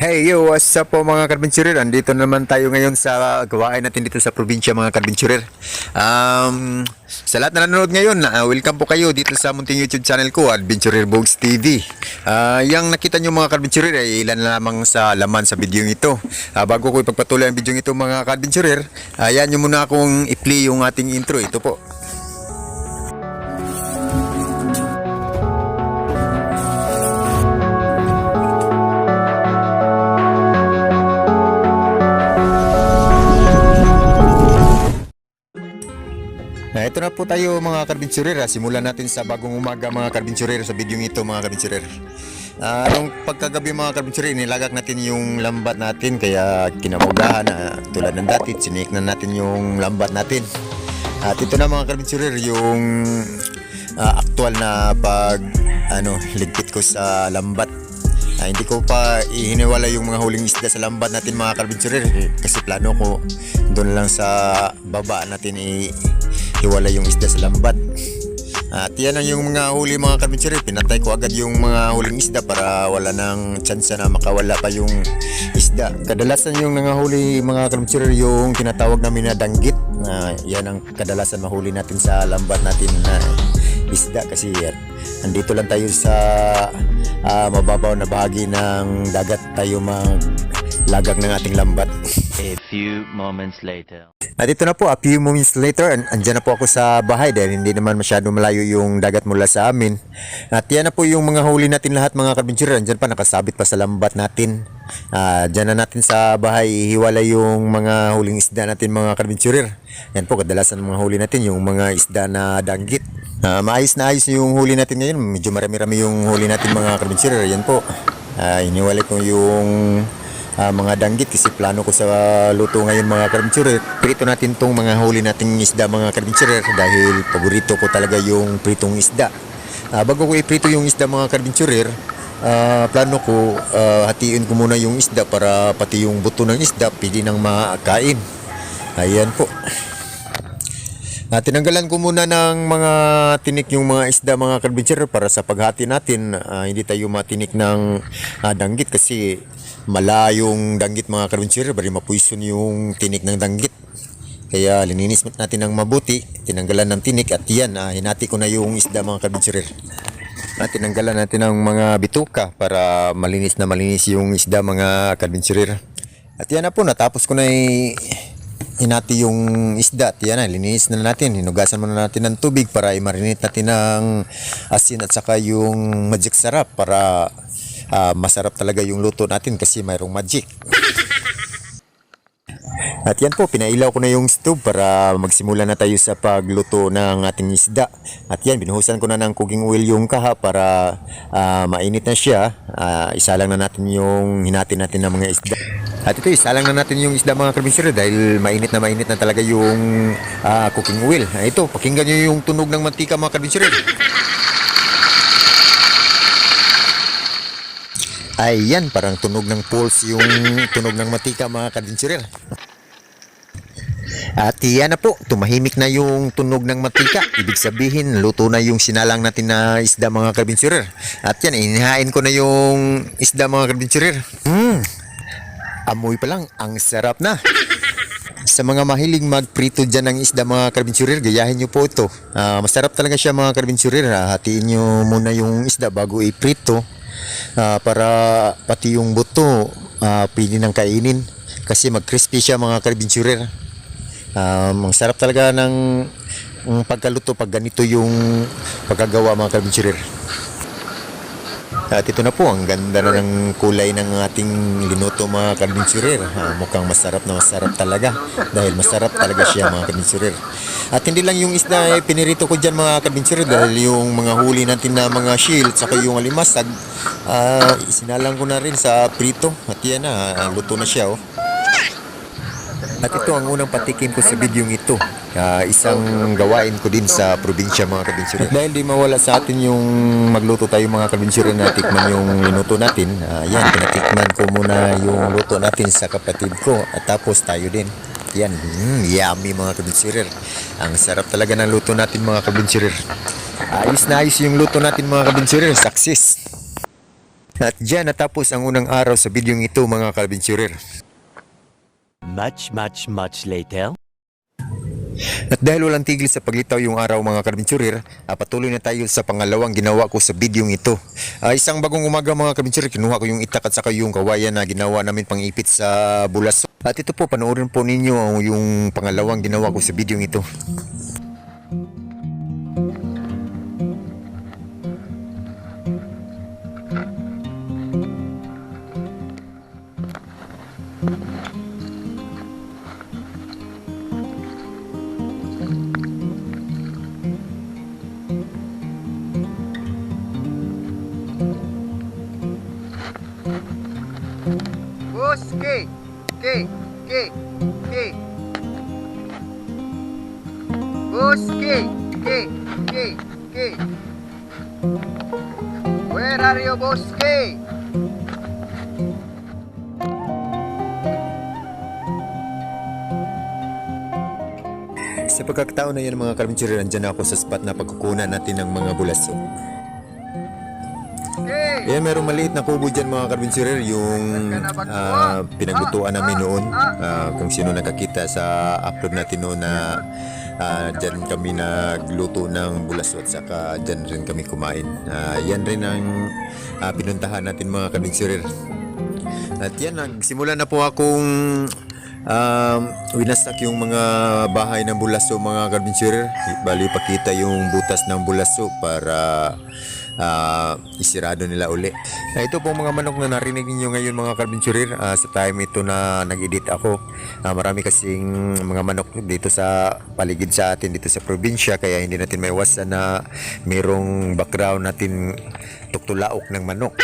Hey yo, what's up po mga kadventurer? Andito naman tayo ngayon sa gawain natin dito sa probinsya mga kadventurer. Um, sa lahat na nanonood ngayon, uh, welcome po kayo dito sa munting YouTube channel ko, Adventurer Bogs TV. Uh, yung nakita nyo mga kadventurer ay ilan lamang sa laman sa video ito. Uh, bago ko ipagpatuloy ang video ito mga kadventurer, ayan nyo muna akong i-play yung ating intro. Ito po. Na ito na po tayo mga karbinsurer. ah. Simulan natin sa bagong umaga mga karbinsurer sa video ito mga karbinsurer. Ah, nung pagkagabi mga karbinsurer, nilagak natin yung lambat natin kaya kinamugahan na tulad ng dati, sinik na natin yung lambat natin. At ito na mga karbinsurer, yung ah, aktual na pag ano, ligpit ko sa lambat. Ah, hindi ko pa ihiniwala yung mga huling isda sa lambat natin mga karbinsurer eh, kasi plano ko doon lang sa baba natin i hiwala yung isda sa lambat. At yan ang yung mga huli mga karbinsurer. Pinatay ko agad yung mga huling isda para wala nang tsansa na makawala pa yung isda. Kadalasan yung nangahuli mga karbinsurer yung tinatawag namin na danggit. Na yan ang kadalasan mahuli natin sa lambat natin na isda kasi yan. Andito lang tayo sa ah, mababaw na bahagi ng dagat tayo maglagak ng ating lambat. A few moments later. At ito na po, a few moments later, an- andyan na po ako sa bahay dahil hindi naman masyado malayo yung dagat mula sa amin. At yan na po yung mga huli natin lahat mga karbinsura. Andyan pa, nakasabit pa sa lambat natin. Ah, dyan na natin sa bahay, hiwala yung mga huling isda natin mga karbinsurer. Yan po, kadalasan ng mga huli natin, yung mga isda na danggit. Ah, maayos na ayos yung huli natin ngayon. Medyo marami-rami yung huli natin mga karbinsurer. Yan po. Ah, iniwalay ko yung ah, mga danggit kasi plano ko sa luto ngayon mga karbinsurer. Prito natin tong mga huli nating isda mga karbinsurer dahil paborito ko talaga yung pritong isda. Ah, bago ko iprito yung isda mga karbinsurer, ah, plano ko ah, hatiin ko muna yung isda para pati yung buto ng isda pwede nang makain. Ayan po. Ah, tinanggalan ko muna ng mga tinik yung mga isda mga karbincher para sa paghati natin ah, hindi tayo matinik ng ah, danggit kasi malayong danggit mga karbincher bari mapuison yung tinik ng danggit. Kaya lininis natin ng mabuti tinanggalan ng tinik at yan ah, hinati ko na yung isda mga karbincher at tinanggalan natin ng mga bituka para malinis na malinis yung isda mga karbincher at yan na po natapos ko na i- hinati yung isda at yan na, linis na natin. Hinugasan muna natin ng tubig para i-marinate natin ng asin at saka yung magic sarap para ah, masarap talaga yung luto natin kasi mayroong magic at yan po, pinailaw ko na yung stove para magsimula na tayo sa pagluto ng ating isda. At yan, binuhusan ko na ng cooking oil yung kaha para ah, mainit na siya. Ah, isalang na natin yung hinati natin ng mga isda. At ito, isalang na natin yung isda mga karbisero dahil mainit na mainit na talaga yung ah, cooking oil. Ito, pakinggan nyo yung tunog ng mantika mga karbisero. Ayan, parang tunog ng pulse yung tunog ng matika mga kadinsurer. At yan na po, tumahimik na yung tunog ng matika. Ibig sabihin, luto na yung sinalang natin na isda mga kadinsurer. At yan, inihain ko na yung isda mga kadinsurer. Mmm, amoy pa lang, ang sarap na. Sa mga mahilig magprito dyan ng isda mga karbinsurer, gayahin nyo po ito. Ah, masarap talaga siya mga karbinsurer. Ah, hatiin nyo muna yung isda bago iprito Ah, para pati yung buto ah, pwede nang kainin. Kasi mag-crispy siya mga karbinsurer. Um, ang sarap talaga ng ng pagkaluto pag ganito yung pagkagawa mga karbinsurer. At ito na po, ang ganda na ng kulay ng ating linuto mga karbinsurer. Ah, mukhang masarap na masarap talaga. Dahil masarap talaga siya mga karbinsurer. At hindi lang yung isda eh, pinirito ko dyan mga karbinsurer dahil yung mga huli natin na mga shield saka yung alimasag, ah, isinalang ko na rin sa prito. At yan na, ah, luto na siya oh. At ito ang unang patikim ko sa video ito. Ah, isang gawain ko din sa probinsya mga kabinsyure. Dahil di mawala sa atin yung magluto tayo mga kabinsyure na tikman yung linuto natin. Ah, yan, pinatikman ko muna yung luto natin sa kapatid ko. At tapos tayo din. Yan, mm, yummy mga kabinsyure. Ang sarap talaga ng luto natin mga kabinsyure. Ayos na ayos yung luto natin mga kabinsyure. Success! At dyan natapos ang unang araw sa bidyong ito mga kalbensurer. Much, much, much later. At dahil walang tigil sa paglitaw yung araw mga kalbensurer, ah, patuloy na tayo sa pangalawang ginawa ko sa bidyong ito. Ah, isang bagong umaga mga kalbensurer, kinuha ko yung itak at saka yung kawayan na ginawa namin pangipit sa bulas. At ito po, panoorin po ninyo yung pangalawang ginawa ko sa bidyong ito. Bus, K? Sa pagkakataon na yan mga kalbensurer, andyan ako sa spot na pagkukunan natin ng mga bulaso. K. Eh, merong maliit na kubo dyan mga karbinsirer, yung ah, pinaglutuan namin noon. Ah, kung sino nakakita sa upload natin noon na ah, dyan kami nagluto ng bulasot saka dyan rin kami kumain. Ah, yan rin ang ah, pinuntahan natin mga karbinsirer. At yan, nagsimula na po akong um, winasak yung mga bahay ng bulaso mga karbinsirer. Bali pakita yung butas ng bulaso para ah, isirado nila uli. Na ito po mga manok na narinig niyo ngayon mga karbinsurir ah, sa time ito na nag-edit ako. Ah, marami kasing mga manok dito sa paligid sa atin dito sa probinsya kaya hindi natin maiwasan na mayroong background natin tuktulaok ng manok.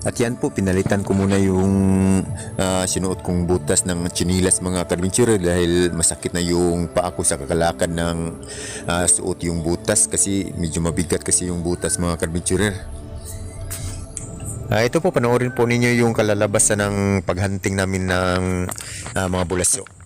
At yan po, pinalitan ko muna yung ah, sinuot kong butas ng chinilas mga karbinsyure dahil masakit na yung paa ko sa kakalakad ng ah, suot yung butas kasi medyo mabigat kasi yung butas mga karbinsyure. Ah, ito po, panoorin po ninyo yung kalalabasan ng paghunting namin ng ah, mga bulaso.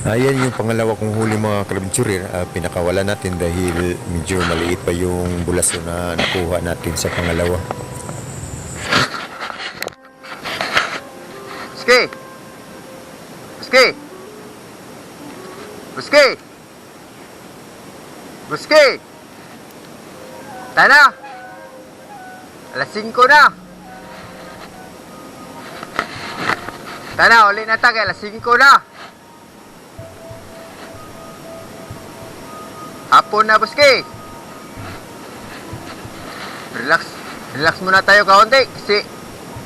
Ayan yung pangalawa kong huli mga kalabinsurir. Uh, pinakawala natin dahil medyo maliit pa yung bulaso na nakuha natin sa pangalawa. Buski. Buski. Buski. Buski. Tana. Alas 5 na. Sana, uli na tayo. Alas 5 na. Hapon na, Buski. Relax. Relax muna tayo kaunti. Kasi,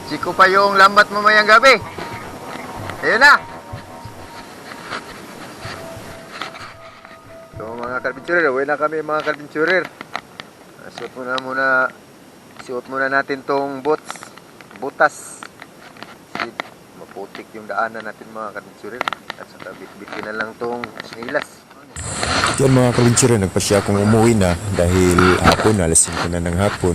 siko pa yung lambat mamayang gabi. Ayun na. So mga carpinturer, uwi na kami mga carpinturer. Suot muna muna, suot muna natin tong boots, butas. Kasi maputik yung daanan natin mga carpinturer. At saka bit-bitin na lang tong sinilas. Yan mga kalintsura, nagpasya akong umuwi na dahil hapon, alas 5 na ng hapon.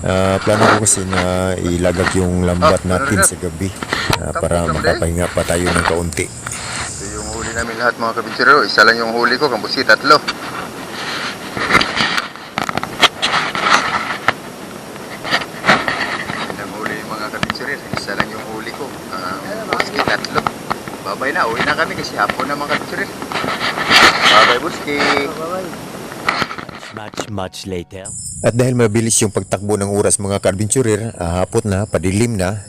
Ah, plano ko kasi na ilagak yung lambat Ah, natin sa gabi ah, para makapahinga pa tayo ng kaunti. Ito yung huli namin lahat mga carpinturer. Isa lang yung huli ko, kambusi tatlo. Ang huli mga carpinturer. Isa lang yung huli ko. Uh, buski tatlo. Babay na, uwi na kami kasi hapon na mga carpinturer. Buski. Much, much later. At dahil mabilis yung pagtakbo ng oras mga kadventurer, ah, hapot na, padilim na.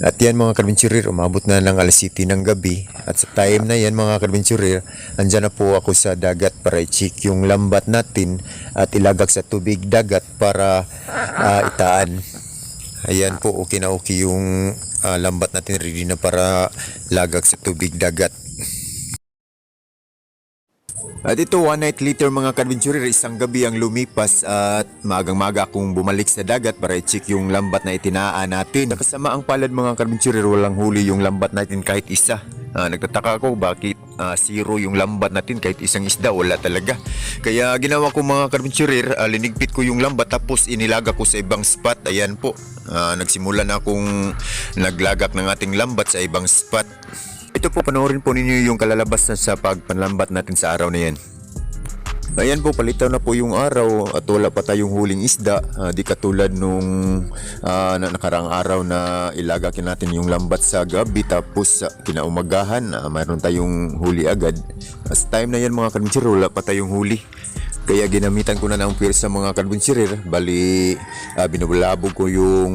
At yan mga kadventurer, umabot na ng alas 7 ng gabi. At sa time na yan mga kadventurer, andyan na po ako sa dagat para i-check yung lambat natin at ilagak sa tubig dagat para ah, itaan. Ayan po, okay na okay yung ah, lambat natin ready na para lagak sa tubig dagat. At ito, one night later mga kadventurer, isang gabi ang lumipas at magang-maga akong bumalik sa dagat para i-check yung lambat na itinaan natin. Nakasama ang palad mga kadventurer, walang huli yung lambat natin kahit isa. Ah, nagtataka ako bakit ah, zero yung lambat natin kahit isang isda, wala talaga. Kaya ginawa ko mga kadventurer, ah, linigpit ko yung lambat tapos inilaga ko sa ibang spot. Ayan po, Ah, nagsimula na akong naglagak ng ating lambat sa ibang spot. Ito po, panoorin po ninyo yung kalalabas na sa pagpanlambat natin sa araw na yan. Ayan po, palitaw na po yung araw at wala pa tayong huling isda. Ah, di katulad nung ah, na nakaraang araw na ilagakin natin yung lambat sa gabi tapos sa kinaumagahan ah, mayroon tayong huli agad. As time na yan mga kadventurer, wala pa tayong huli. Kaya ginamitan ko na ng pier sa mga kadventurer. Bali, uh, binubulabog ko yung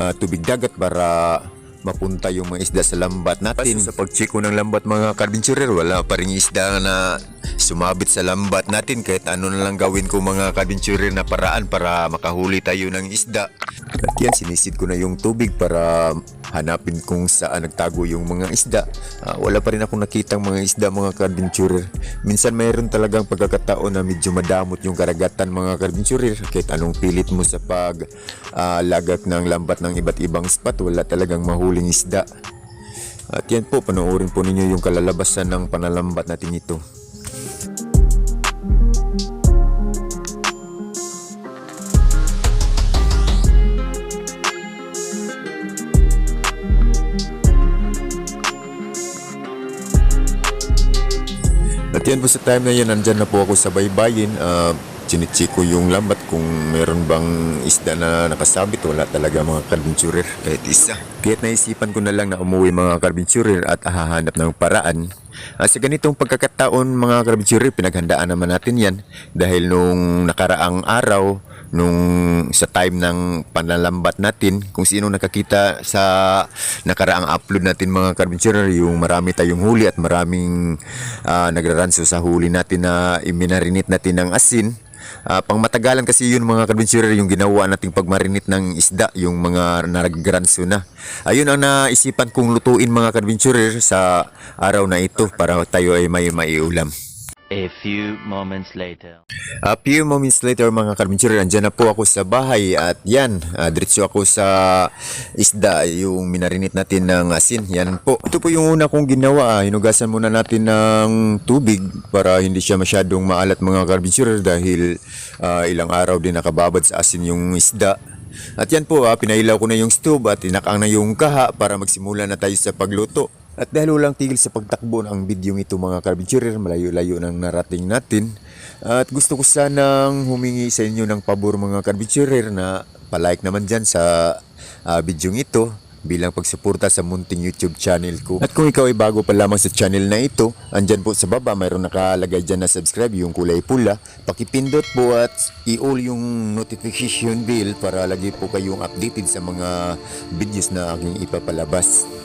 ah, tubig dagat para mapunta yung mga isda sa lambat natin. sa pag-check ko ng lambat mga kadventurer, wala pa rin isda na sumabit sa lambat natin kahit ano na lang gawin ko mga kadventurer na paraan para makahuli tayo ng isda. At yan, sinisid ko na yung tubig para hanapin kung saan nagtago yung mga isda. Ah, wala pa rin akong nakitang mga isda mga kadventurer. Minsan mayroon talagang pagkakataon na medyo madamot yung karagatan mga kadventurer. Kahit anong pilit mo sa pag ah, lagak ng lambat ng iba't ibang spot, wala talagang mahuling isda. At yan po, panoorin po ninyo yung kalalabasan ng panalambat natin ito. Yan po sa time na yan, nandyan na po ako sa baybayin. Uh, Chinichiko yung lambat kung meron bang isda na nakasabit. Wala talaga mga kadventurer kahit isa. Kaya't naisipan ko na lang na umuwi mga kadventurer at hahanap ng paraan. Ah, sa ganitong pagkakataon mga kadventurer, pinaghandaan naman natin yan. Dahil nung nakaraang araw, nung sa time ng panlalambat natin kung sino nakakita sa nakaraang upload natin mga carpenter yung marami tayong huli at maraming uh, nagraranso sa huli natin na iminarinit natin ng asin. Ah, pang kasi yun mga carpenter yung ginawa nating pagmarinit ng isda yung mga nagranso na. Ayun ang naisipan kong lutuin mga carpenter sa araw na ito para tayo ay may maiulam A few moments later. A few moments later mga karminsyuri, andyan na po ako sa bahay at yan, uh, diretso ako sa isda, yung minarinit natin ng asin, yan po. Ito po yung una kong ginawa, hinugasan muna natin ng tubig para hindi siya masyadong maalat mga karminsyuri dahil ah, ilang araw din nakababad sa asin yung isda. At yan po, ah, pinailaw ko na yung stove at inakang na yung kaha para magsimula na tayo sa pagluto. At dahil walang tigil sa pagtakbo ng video ito mga carpinterer, malayo-layo nang narating natin. At gusto ko sanang humingi sa inyo ng pabor mga carpinterer na palike naman dyan sa ah, video ito bilang pagsuporta sa munting YouTube channel ko. At kung ikaw ay bago pa lamang sa channel na ito, andyan po sa baba mayroon nakalagay dyan na subscribe yung kulay pula. Pakipindot po at i-all yung notification bell para lagi po kayong updated sa mga videos na aking ipapalabas.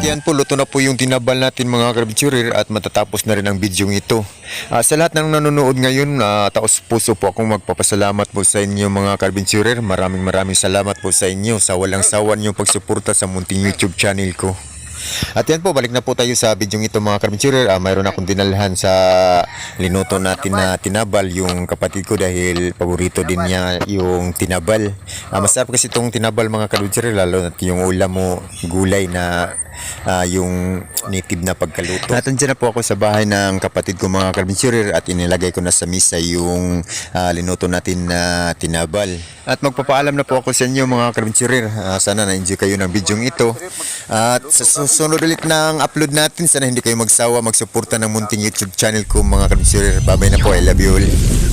At yan po, luto na po yung tinabal natin mga karabitsurir at matatapos na rin ang bidyong ito. Ah, sa lahat ng nanonood ngayon, uh, taos puso po akong magpapasalamat po sa inyo mga karabitsurir. Maraming maraming salamat po sa inyo sa walang sawan yung pagsuporta sa munting YouTube channel ko. At yan po, balik na po tayo sa bidyong ito mga karabitsurir. Ah, mayroon akong dinalhan sa linuto natin na tinabal yung kapatid ko dahil paborito din niya yung tinabal. Ah, masarap kasi itong tinabal mga karabitsurir lalo na yung ulam mo gulay na ah, yung native na pagkaluto. At andyan na po ako sa bahay ng kapatid ko mga karabinsurer at inilagay ko na sa misa yung ah, linuto natin na tinabal. At magpapaalam na po ako sa inyo mga karabinsurer. Ah, sana na-enjoy kayo ng bidyong ito. At sa susunod ulit ng upload natin, sana hindi kayo magsawa magsuporta ng munting YouTube channel ko mga karabinsurer. Babay na po, I love you all.